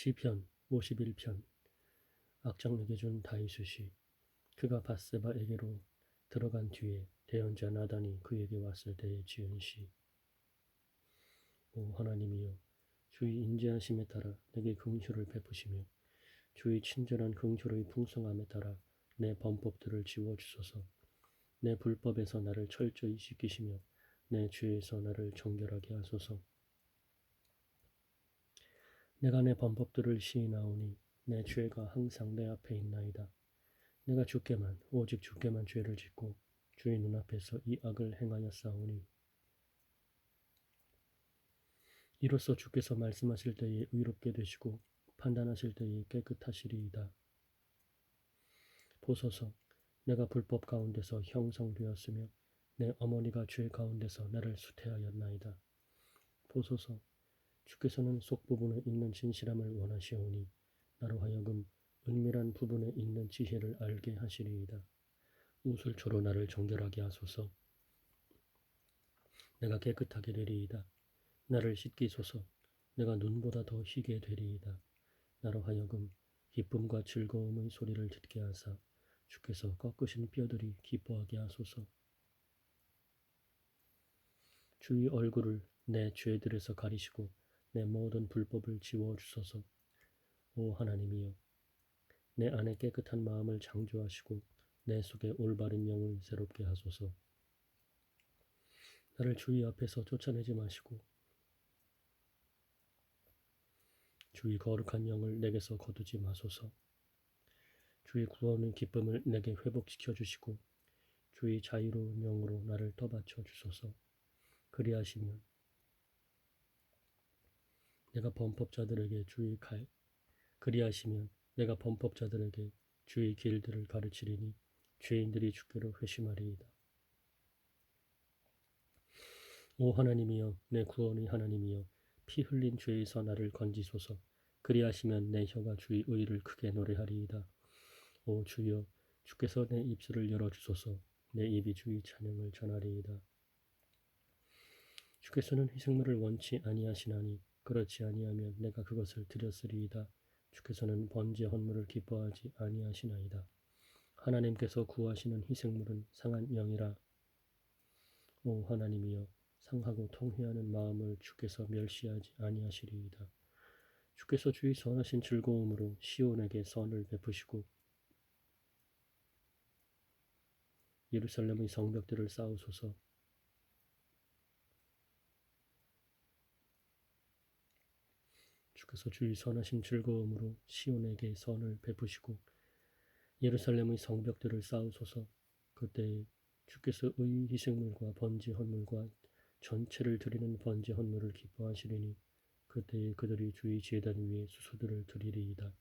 시편 51편 악장에게 준 다이수시 그가 바세바에게로 들어간 뒤에 대언자 나단이 그에게 왔을 때에 지은 시. 오 하나님이여 주의 인자하심에 따라 내게 긍휼을 베푸시며 주의 친절한 긍휼의 풍성함에 따라 내 범법들을 지워 주소서. 내 불법에서 나를 철저히 씻기시며 내 죄에서 나를 정결하게 하소서. 내가 내 범법들을 시인하오니 내 죄가 항상 내 앞에 있나이다. 내가 주께만 오직 주께만 죄를 짓고 주의 눈앞에서 이 악을 행하였사오니 이로써 주께서 말씀하실 때에 의롭게 되시고 판단하실 때에 깨끗하시리이다. 보소서 내가 불법 가운데서 형성되었으며 내 어머니가 죄 가운데서 나를 수태하였나이다. 보소서 주께서는 속 부분에 있는 진실함을 원하시오니 나로 하여금 은밀한 부분에 있는 지혜를 알게 하시리이다. 우슬초로 나를 정결하게 하소서. 내가 깨끗하게 되리이다. 나를 씻기소서. 내가 눈보다 더 희게 되리이다. 나로 하여금 기쁨과 즐거움의 소리를 듣게 하사 주께서 꺾으신 뼈들이 기뻐하게 하소서. 주의 얼굴을 내 죄들에서 가리시고 내 모든 불법을 지워 주소서. 오 하나님이여 내 안에 깨끗한 마음을 창조하시고 내 속에 올바른 영을 새롭게 하소서. 나를 주의 앞에서 쫓아내지 마시고 주의 거룩한 영을 내게서 거두지 마소서. 주의 구원의 기쁨을 내게 회복시켜 주시고 주의 자유로운 영으로 나를 떠받쳐 주소서. 그리하시면 내가 범법자들에게 주의 갈 그리하시면 내가 범법자들에게 주의 길들을 가르치리니 죄인들이 주께로 회심하리이다. 오 하나님이여 내 구원의 하나님이여 피 흘린 죄에서 나를 건지소서 그리하시면 내 혀가 주의 의를 크게 노래하리이다. 오 주여 주께서 내 입술을 열어주소서 내 입이 주의 찬양을 전하리이다. 주께서는 희생물을 원치 아니하시나니 그렇지 아니하면 내가 그것을 드렸으리이다. 주께서는 번제 헌물을 기뻐하지 아니하시나이다. 하나님께서 구하시는 희생물은 상한 영이라. 오 하나님이여 상하고 통회하는 마음을 주께서 멸시하지 아니하시리이다. 주께서 주의 선하신 즐거움으로 시온에게 선을 베푸시고 예루살렘의 성벽들을 쌓으소서. 주께서 주의 선하신 즐거움으로 시온에게 선을 베푸시고 예루살렘의 성벽들을 쌓으소서. 그때에 주께서 의 희생물과 번제 헌물과 전체를 드리는 번제 헌물을 기뻐하시리니 그때에 그들이 주의 제단 위에 수소들을 드리리이다.